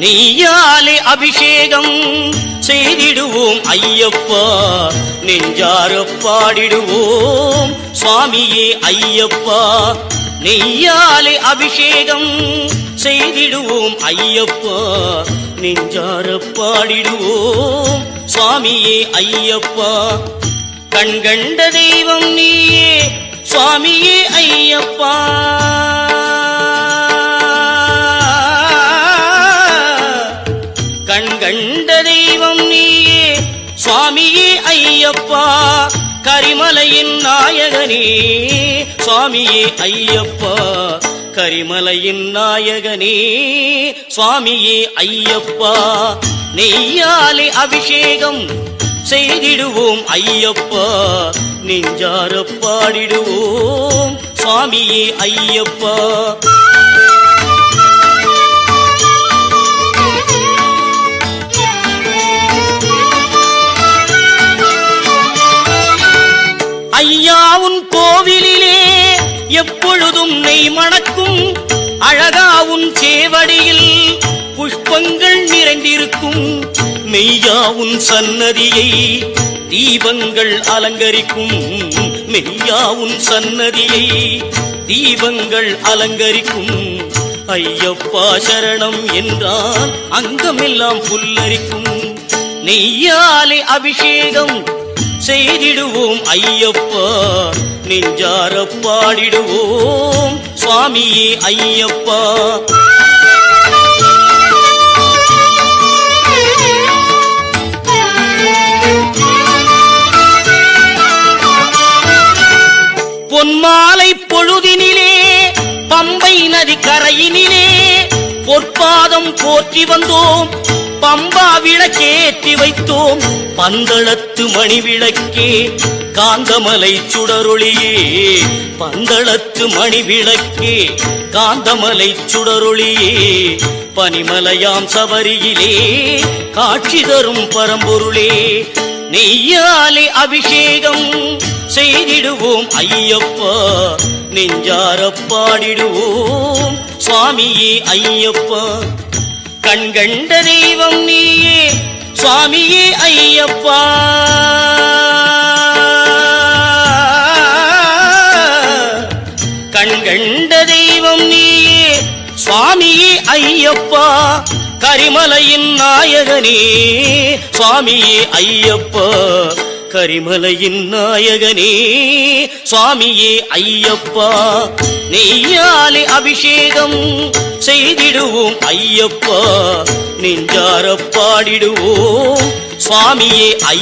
நெய்யாலே அபிஷேகம் செய்திடுவோம் ஐயப்பா நெஞ்சார பாடிடுவோம் சுவாமியே ஐயப்பா நெய்யாலே அபிஷேகம் செய்திடுவோம் ஐயப்பா நெஞ்சார பாடிடுவோம் சுவாமியே ஐயப்பா கண்கண்ட தெய்வம் நீயே சுவாமியே ஐயப்பா. கண்ட தெய்வம் நீயே சுவாமியே ஐயப்பா கரிமலையின் நாயகனே. சுவாமியே ஐயப்பா கரிமலையின் நாயகனே. சுவாமியே ஐயப்பா நெய்யாலே அபிஷேகம் செய்திடுவோம் ஐயப்பா நெஞ்சார பாடிடுவோம். சுவாமியே ஐயப்பா எப்பொழுதும் நெய் மணக்கும் அழகாவுன் சேவடியில் புஷ்பங்கள் நிறைந்திருக்கும். மெய்யாவுன் சன்னதியை தீபங்கள் அலங்கரிக்கும். மெய்யாவுன் சன்னதியை தீபங்கள் அலங்கரிக்கும். ஐயப்பா சரணம் என்றால் அங்கமெல்லாம் புல்லரிக்கும். நெய்யாலே அபிஷேகம் செய்திடுவோம் ஐயப்பா. நெஞ்சார பாடிடுவோம். சுவாமியே ஐயப்பா. பொன்மாலை பொழுதினிலே பம்பை நதி கரையினிலே பொற்பாதம் போற்றி வந்தோம். பம்பா விளக்கேற்றி வைத்தோம். பந்தளத்து மணி விளக்கே காந்தமலை சுடரொளியே பந்தளத்து மணி விளக்கே காந்தமலை சுடரொளியே பனிமலையாம் சபரியிலே காட்சி தரும் பரம்பொருளே நெய்யாலே அபிஷேகம் செய்திடுவோம் ஐயப்பா நெஞ்சார பாடிடுவோம் சுவாமியே ஐயப்பா. கண்கண்ட தெய்வம் நீயே சுவாமியே ஐயப்பா. சுவாமியே ஐயப்பா கரிமலையின் நாயகனே. சுவாமியே ஐயப்பா கரிமலையின் நாயகனே. சுவாமியே ஐயப்பா நெய்யாலே அபிஷேகம் செய்திடுவோம் ஐயப்பா. நெஞ்சார பாடிடுவோம். சுவாமியே ஐ